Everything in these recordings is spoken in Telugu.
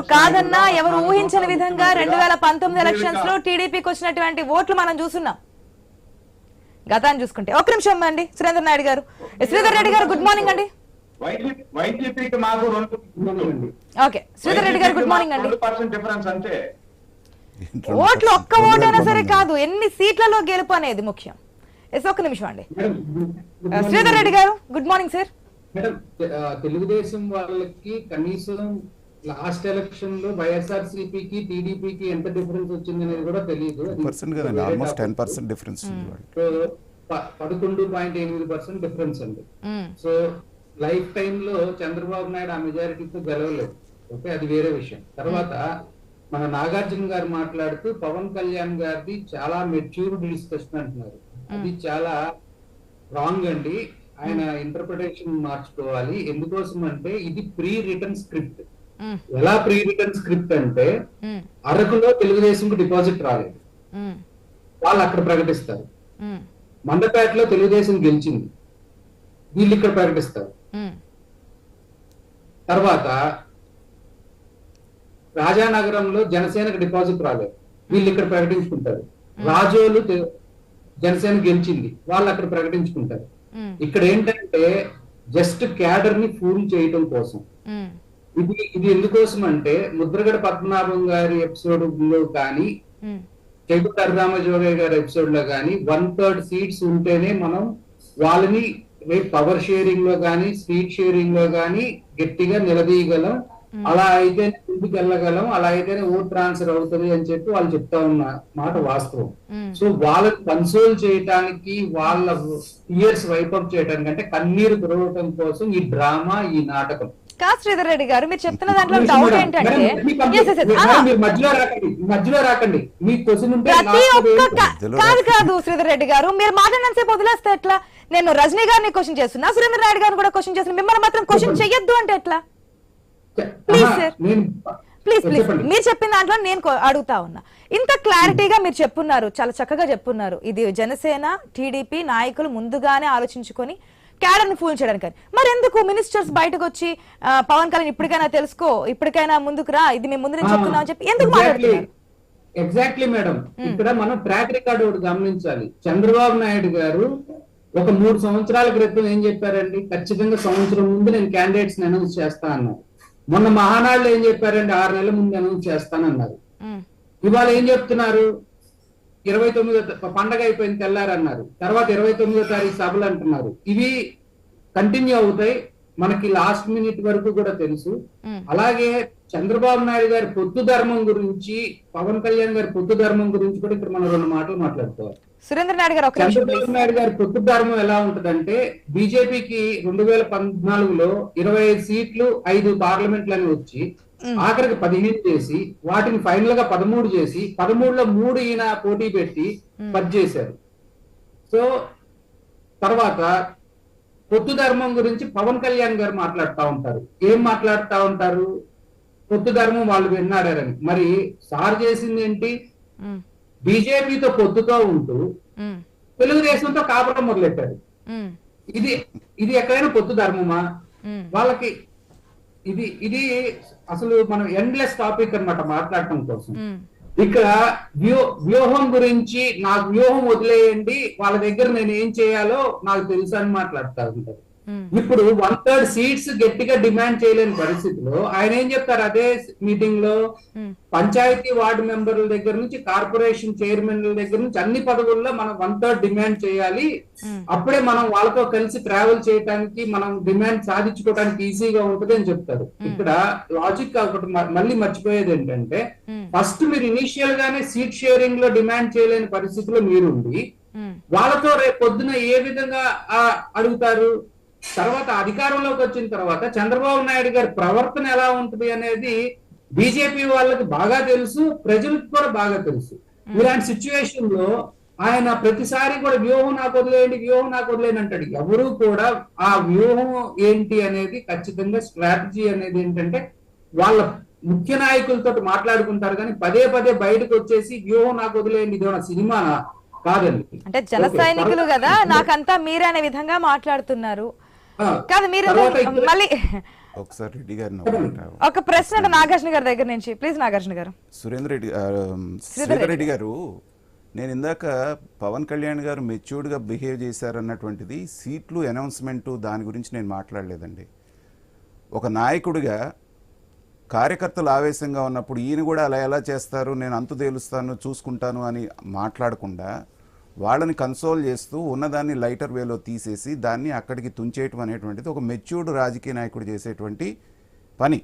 ఎవరు కాదన్నా ఎవరు ఊహించని విధంగా రెండు వేల పంతొమ్మిది ఎలక్షన్స్లో టీడీపీకి వచ్చినటువంటి ఓట్లు మనం చూస్తున్నాం. గతాన్ని చూసుకుంటే. ఒక నిమిషం అండి సురేంద్ర నాయుడు గారు. శ్రీధర్ రెడ్డి గారు గుడ్ మార్నింగ్ అండి. Okay Sridhar Reddy garu good morning అండి. ఓట్లు ఒక్క ఓటైనా సరే కాదు ఎన్ని సీట్లలో గెలుపు అనేది ముఖ్యం. ఎస్ ఒక్క నిమిషం అండి. Sridhar Reddy garu good morning sir madam Telugu Desam వాళ్ళకి కనీసం లాస్ట్ ఎలక్షన్లో వైఎస్ఆర్ సిపికి టీడీపీకి ఎంత డిఫరెన్స్ వచ్చింది అనేది కూడా తెలియదు percent almost ten difference so పదకొండు పాయింట్ ఎనిమిది పర్సెంట్ డిఫరెన్స్ అండి. సో లైఫ్ టైమ్లో చంద్రబాబు నాయుడు ఆ మెజారిటీతో గెలవలేదు. ఓకే అది వేరే విషయం. తర్వాత మన నాగార్జున గారు మాట్లాడుతూ పవన్ కళ్యాణ్ గారిది చాలా మెచ్యూర్డ్ డిస్కషన్ అంటున్నారు. అది చాలా రాంగ్ అండి. ఆయన ఇంటర్ప్రిటేషన్ మార్చుకోవాలి. ఎందుకోసం అంటే ఇది ప్రీ రిటర్న్ స్క్రిప్ట్. ఎలా ప్రీ రిటర్న్ స్క్రిప్ట్ అంటే మ్మ్. అరకులో తెలుగుదేశంకు డిపాజిట్ రాలేదు మ్మ్. వాళ్ళు అక్కడ ప్రకటిస్తారు. మండపేటలో తెలుగుదేశం గెలిచింది వీళ్ళు ఇక్కడ ప్రకటిస్తారు. తర్వాత రాజానగరంలో జనసేనకు డిపాజిట్ రాలేదు వీళ్ళు ఇక్కడ ప్రకటించుకుంటారు రాజోలు జనసేన గెలిచింది వాళ్ళు అక్కడ ప్రకటించుకుంటారు. ఇక్కడ ఏంటంటే జస్ట్ క్యాడర్ని ఫూల్ చేయటం కోసం. ఇది ఇది ఎందుకోసం అంటే ముద్రగడ పద్మనాభం గారి ఎపిసోడ్లో కానీ మ్మ్. చెగు రామజోగయ్య గారి ఎపిసోడ్లో కానీ వన్ థర్డ్ సీట్స్ ఉంటేనే మనం వాళ్ళని పవర్ షేరింగ్లో కానీ సీట్ షేరింగ్లో కానీ గట్టిగా నిలదీయగలం అలా అయితే ముందుకు వెళ్ళగలం అలా అయితేనే ఓట్ ట్రాన్స్ఫర్ అవుతుంది అని చెప్పి వాళ్ళు చెప్తా ఉన్న మాట వాస్తవం. సో వాళ్ళని కన్సోల్ చేయటానికి వాళ్ళ ఇయర్స్ వైపప్ చేయడానికి అంటే కన్నీరు కురవటం కోసం ఈ డ్రామా ఈ నాటకం కా శ్రీధర్ రెడ్డి గారు? మీరు చెప్తున్న దాంట్లో డౌట్ ఏంటంటే మధ్యలో రాకండి మధ్యలో రాకండి. మీ క్వశ్చన్ ఉంటే ప్రతి ఒక్క కాదు కాదు శ్రీధర్ రెడ్డి గారు మీరు మాట్లాడినంతసేపు వదిలేస్తే ఎట్లా? నేను రజనీ గారిని క్వశ్చన్ చేస్తున్నా సురేంద్ర నాయుడు గారిని కూడా క్వశ్చన్ చేస్తున్నా. మిమ్మల్ని మాత్రం క్వశ్చన్. చెయ్యొద్దు అంటే ఎట్లా? sir. నేను ప్లీజ్ ప్లీజ్ మీరు చెప్పిన దాంట్లో నేను అడుగుతా ఉన్నా. ఇంత క్లారిటీగా మీరు చెప్పున్నారు చాలా చక్కగా చెప్పున్నారు. ఇది జనసేన టీడీపీ నాయకులు ముందుగానే ఆలోచించుకొని క్యాడర్ని ఫూల్ చేయడానికి. మరి ఎందుకు మినిస్టర్స్ బయటకు వచ్చి పవన్ కళ్యాణ్ ఇప్పటికైనా తెలుసుకో ఇప్పటికైనా ముందుకు రా ఇది మేము ముందు నుంచి చెప్తున్నాం అని చెప్పి ఎందుకు మాట్లాడుతున్నారు? ఎగ్జాక్ట్లీ మేడం ఇక్కడ మనం ట్రాక్ రికార్డ్ ఒకటి గమనించాలి. చంద్రబాబు నాయుడు గారు ఒక మూడు సంవత్సరాల క్రితం ఏం చెప్పారండి? ఖచ్చితంగా సంవత్సరం ముందు నేను క్యాండిడేట్స్ అనౌన్స్ చేస్తా అన్నారు. మొన్న మహానాడులో ఏం చెప్పారండి ఆరు నెలల ముందు అనౌన్స్ చేస్తానన్నారు. ఉమ్, ఇవాళ ఏం చెప్తున్నారు? ఇరవై తొమ్మిదో పండగ అయిపోయింది తెల్లారన్నారు. తర్వాత ఇరవై తొమ్మిదో తారీఖు సభలు అంటున్నారు. ఇవి కంటిన్యూ అవుతాయి. మనకి లాస్ట్ మినిట్ వరకు కూడా తెలుసు. అలాగే చంద్రబాబు నాయుడు గారి పొత్తు ధర్మం గురించి పవన్ కళ్యాణ్ గారి పొత్తు ధర్మం గురించి కూడా ఇక్కడ మనం రెండు మాటలు మాట్లాడుకోవాలి. సురేంద్ర నాయుడు గారు చంద్రబాబు నాయుడు గారి పొత్తు ధర్మం ఎలా ఉంటదంటే బీజేపీకి రెండు వేల పద్నాలుగులో ఇరవై ఐదు సీట్లు ఐదు పార్లమెంట్లని వచ్చి ఆఖరికి పదిహేను చేసి వాటిని ఫైనల్గా పదమూడు చేసి పదమూడులో మూడు ఈయన పోటీ పెట్టి పది చేశారు. సో తర్వాత పొత్తు ధర్మం గురించి పవన్ కళ్యాణ్ గారు మాట్లాడుతూ ఉంటారు. ఏం మాట్లాడుతూ ఉంటారు? పొత్తు ధర్మం వాళ్ళు విన్నారని మరి సార్ చేసింది ఏంటి? బీజేపీతో పొత్తుతో ఉంటూ తెలుగుదేశంతో కాపడం మొదలెట్టారు. ఇది ఇది ఎక్కడైనా పొత్తు ధర్మమా? వాళ్ళకి ఇది ఇది అసలు మనం ఎండ్లెస్ టాపిక్ అన్నమాట మాట్లాడటం కోసం. ఇక్కడ వ్యూ వ్యూహం గురించి నాకు వ్యూహం వదిలేయండి. వాళ్ళ దగ్గర నేను ఏం చేయాలో నాకు తెలుసు అని మాట్లాడుతూ ఉంటారు ఇప్పుడు వన్ థర్డ్ సీట్స్ గట్టిగా డిమాండ్ చేయలేని పరిస్థితిలో ఆయన ఏం చెప్తారు? అదే మీటింగ్లో ఉమ్, పంచాయతీ వార్డు మెంబర్ల దగ్గర నుంచి కార్పొరేషన్ చైర్మన్ల దగ్గర నుంచి అన్ని పదవుల్లో మనం వన్ థర్డ్ డిమాండ్ చేయాలి. ఉమ్, అప్పుడే మనం వాళ్ళతో కలిసి ట్రావెల్ చేయడానికి మనం డిమాండ్ సాధించుకోవడానికి ఈజీగా ఉంటుంది అని చెప్తారు. ఇక్కడ లాజిక్ ఒకటి మళ్ళీ మర్చిపోయేది ఏంటంటే ఫస్ట్ మీరు ఇనీషియల్ గానే సీట్ షేరింగ్లో డిమాండ్ చేయలేని పరిస్థితిలో మీరుండి వాళ్ళతో రేపు పొద్దున ఏ విధంగా అడుగుతారు? తర్వాత అధికారంలోకి వచ్చిన తర్వాత చంద్రబాబు నాయుడు గారి ప్రవర్తన ఎలా ఉంటుంది అనేది బీజేపీ వాళ్ళకి బాగా తెలుసు ప్రజలకు కూడా బాగా తెలుసు. ఇలాంటి సిచ్యువేషన్లో ఆయన ప్రతిసారి కూడా వ్యూహం నాకు వదిలేయండి వ్యూహం నాకు వదిలేయండి అంటాడు. ఎవరు కూడా ఆ వ్యూహం ఏంటి అనేది ఖచ్చితంగా స్ట్రాటజీ అనేది ఏంటంటే వాళ్ళ ముఖ్య నాయకులతో మాట్లాడుకుంటారు కానీ పదే పదే బయటకు వచ్చేసి వ్యూహం నాకు వదిలేయండి ఇది సినిమానా కాదండి. అంటే జన సైనికులు కదా నాకంతా మీరే అనే విధంగా మాట్లాడుతున్నారు. కాదు మీరు మళ్ళీ ఒకసారి రెడ్డి గారిని ఒకటి ఒక ప్రశ్న నాగార్జున గారి దగ్గర నుంచి ప్లీజ్ నాగార్జున గారు. సురేందర్ రెడ్డి శ్రీధర్ రెడ్డి గారు నేను ఇందాక పవన్ కళ్యాణ్ గారు మెచ్యూర్డ్గా బిహేవ్ చేశారన్నటువంటిది సీట్లు అనౌన్స్మెంట్ దాని గురించి నేను మాట్లాడలేదండి. ఒక నాయకుడిగా కార్యకర్తలు ఆవేశంగా ఉన్నప్పుడు ఈయన కూడా అలా ఎలా చేస్తారు నేను అంతు తేలుస్తాను చూసుకుంటాను అని మాట్లాడకుండా వాళ్ళని కన్సోల్ చేస్తూ ఉన్నదాన్ని లైటర్ వేలో తీసేసి దాన్ని అక్కడికి తుంచేయటం అనేటువంటిది ఒక మెచ్యూర్డ్ రాజకీయ నాయకుడు చేసేటువంటి పని.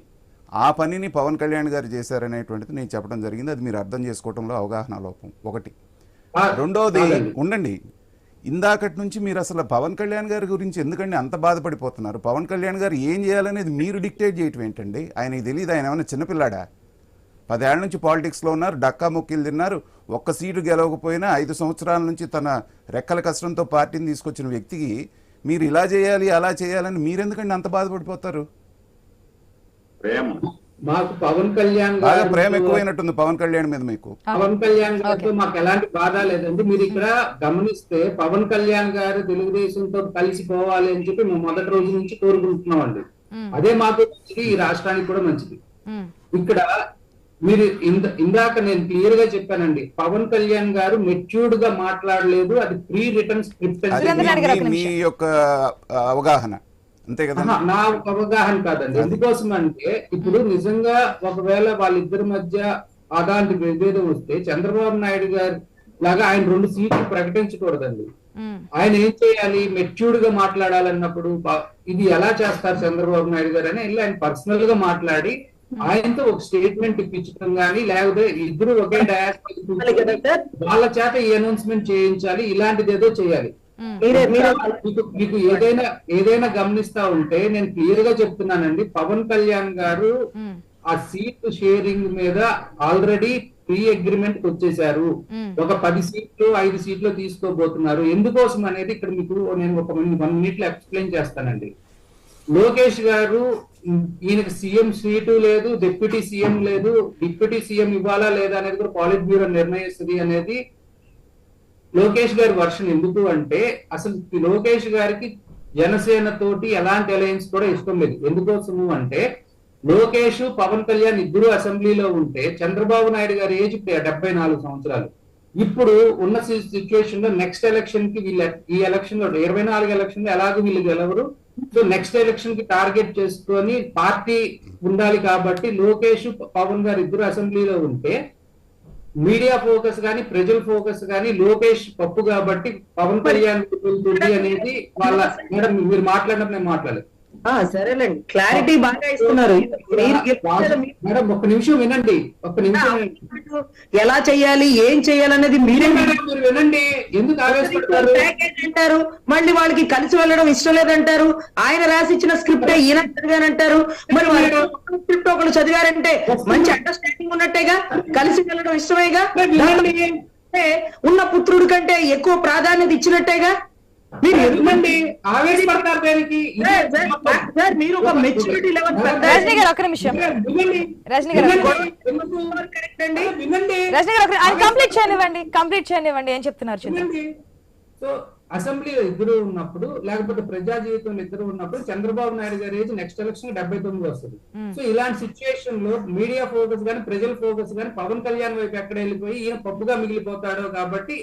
ఆ పనిని పవన్ కళ్యాణ్ గారు చేశారనేటువంటిది నేను చెప్పడం జరిగింది. అది మీరు అర్థం చేసుకోవడంలో అవగాహన లోపం. ఒకటి. కాదండి. ఉండండి. ఇందాకటి నుంచి మీరు అసలు పవన్ కళ్యాణ్ గారి గురించి ఎందుకండి అంత బాధపడిపోతున్నారు? పవన్ కళ్యాణ్ గారు ఏం చేయాలనేది మీరు డిక్టేట్ చేయటం ఏంటండి? ఆయనకి తెలియదు ఆయన ఏమైనా చిన్నపిల్లాడా? పదేళ్ళ నుంచి పాలిటిక్స్లో ఉన్నారు డక్కా ముక్కిలు తిన్నారు. ఒక్క సీటు గెలవకపోయినా ఐదు సంవత్సరాల నుంచి తన రెక్కల కష్టంతో పార్టీని తీసుకొచ్చిన వ్యక్తికి మీరు ఇలా చేయాలి అలా చేయాలని మీరెందుకండి అంత బాధపడిపోతారు? ప్రేమ. మాకు పవన్ కళ్యాణ్ బాగా ప్రేమ ఎక్కువైనట్టుంది పవన్ కళ్యాణ్ మీద మీకు. పవన్ కళ్యాణ్ గారితో మాకు ఎలాంటి బాధ లేదండి. మీరు ఇక్కడ గమనిస్తే పవన్ కళ్యాణ్ గారు తెలుగుదేశంతో కలిసి పోవాలి అని చెప్పి మేము మొదటి రోజు నుంచి కోరుకుంటున్నాం అండి అదే మాకు మంచిది ఈ రాష్ట్రానికి కూడా మంచిది. ఇక్కడ మీరు ఇంద- ఇందాక నేను క్లియర్గా చెప్పానండి. పవన్ కళ్యాణ్ గారు మెచ్యూర్డ్గా మాట్లాడలేదు. అది ప్రీ రిటర్న్ స్క్రిప్ట్ మీ-. యొక్క అవగాహన. అంతే ఆహా, నా అవగాహన కాదండి. ఎందుకోసం అంటే ఇప్పుడు నిజంగా ఒకవేళ వాళ్ళిద్దరి మధ్య అలాంటి విభేదం వస్తే చంద్రబాబు నాయుడు గారు లాగా ఆయన రెండు సీట్లు ప్రకటించకూడదండి. ఆయన ఏం చేయాలి? మెచ్యూర్డ్గా మాట్లాడాలన్నప్పుడు ఇది ఎలా చేస్తారు చంద్రబాబు నాయుడు గారు అని వెళ్ళి ఆయన పర్సనల్గా మాట్లాడి ఆయనతో ఒక స్టేట్మెంట్ ఇప్పించడం గానీ లేకపోతే ఇద్దరు ఒకే డయాస్ వాళ్ళ చేత ఈ అనౌన్స్మెంట్ చేయించాలి ఇలాంటిది ఏదో చేయాలి. మీరే మీకు ఏదైనా ఏదైనా గమనిస్తా ఉంటే నేను క్లియర్గా చెప్తున్నానండి. పవన్ కళ్యాణ్ గారు మ్మ్. ఆ సీట్ షేరింగ్ మీద ఆల్రెడీ ప్రీ అగ్రిమెంట్ వచ్చేసారు. ఒక పది సీట్లు ఐదు సీట్లు తీసుకోబోతున్నారు. ఎందుకోసం అనేది ఇక్కడ మీకు నేను ఒక వన్ మినిట్లో ఎక్స్ప్లెయిన్ చేస్తానండి. లోకేష్ గారు ఈయనకి సీఎం సీటు లేదు డిప్యూటీ సీఎం లేదు డిప్యూటీ సీఎం ఇవ్వాలా లేదా అనేది కూడా పాలిట్ బ్యూరో నిర్ణయిస్తుంది అనేది లోకేష్ గారి వర్షన్ ఎందుకు అంటే అసలు లోకేష్ గారికి జనసేన తోటి ఎలాంటి అలయన్స్ కూడా ఇష్టం లేదు. ఎందుకోసము అంటే లోకేష్ పవన్ కళ్యాణ్ ఇద్దరు అసెంబ్లీలో ఉంటే చంద్రబాబు నాయుడు గారి ఏజ్ ఇప్పుడు డెబ్బై నాలుగు సంవత్సరాలు. ఇప్పుడు ఉన్న సిచ్యువేషన్లో నెక్స్ట్ ఎలక్షన్కి వీళ్ళ ఈ ఎలక్షన్లో ఇరవై నాలుగు ఎలక్షన్లో ఎలాగో వీళ్ళు గెలవరు? సో నెక్స్ట్ ఎలక్షన్కి టార్గెట్ చేసుకొని పార్టీ ఉండాలి కాబట్టి లోకేష్ పవన్ గారు ఇద్దరు అసెంబ్లీలో ఉంటే మీడియా ఫోకస్ గాని ప్రజల ఫోకస్ గాని లోకేష్ పప్పు కాబట్టి పవన్ కళ్యాణ్ అనేది వాళ్ళ మేడం మీరు మాట్లాడినప్పుడు నేను మాట్లాడలేదు. సరేలేండి. క్లారిటీ బాగా ఇస్తున్నారు. మేడం ఒక్క నిమిషం వినండి. ఒక్క నిమిషం. ఎలా చేయాలి ఏం చేయాలనేది మీరే మీరు వినండి. ఎందుకు ఆవేశపడతారు? ప్యాకేజ్ అంటారు. మళ్ళీ వాళ్ళకి కలిసి వెళ్ళడం ఇష్టం లేదంటారు. ఆయన రాసిచ్చిన స్క్రిప్ట్ ఈయన చదివానంటారు మరి వాళ్ళు స్క్రిప్ట్ ఒకరు చదివారంటే మంచి అండర్స్టాండింగ్ ఉన్నట్టేగా? కలిసి వెళ్ళడం ఇష్టమేగా? ఉన్న పుత్రుడి కంటే ఎక్కువ ప్రాధాన్యత ఇచ్చినట్టేగా? మీరు వినండి ఆవేశపడతారు దేనికి? సార్, సార్, సార్, మీరు ఒక మెచ్యూరిటీ లెవెల్ రజనీ గారు ఒక నిమిషం. వినండి రజనీ గారు వినండి. ఎందుకు? కరెక్ట్ అండి. వినండి రజనీ గారు ఒక- ఆయన కంప్లీట్ చేయనివ్వండి కంప్లీట్ చేయనివ్వండి ఏం చెప్తున్నారు. సో అసెంబ్లీలో ఇద్దరు ఉన్నప్పుడు లేకపోతే ప్రజా జీవితంలో ఇద్దరు ఉన్నప్పుడు చంద్రబాబు నాయుడు గారి ఏజ్ నెక్స్ట్ ఎలక్షన్ డెబ్బై తొమ్మిది వస్తుంది. సో ఇలాంటి సిచ్యుయేషన్లో మీడియా ఫోకస్ గానీ ప్రజల ఫోకస్ గానీ పవన్ కళ్యాణ్ వైపు ఎక్కడ వెళ్ళిపోయి ఈయన పప్పుగా మిగిలిపోతాడో కాబట్టి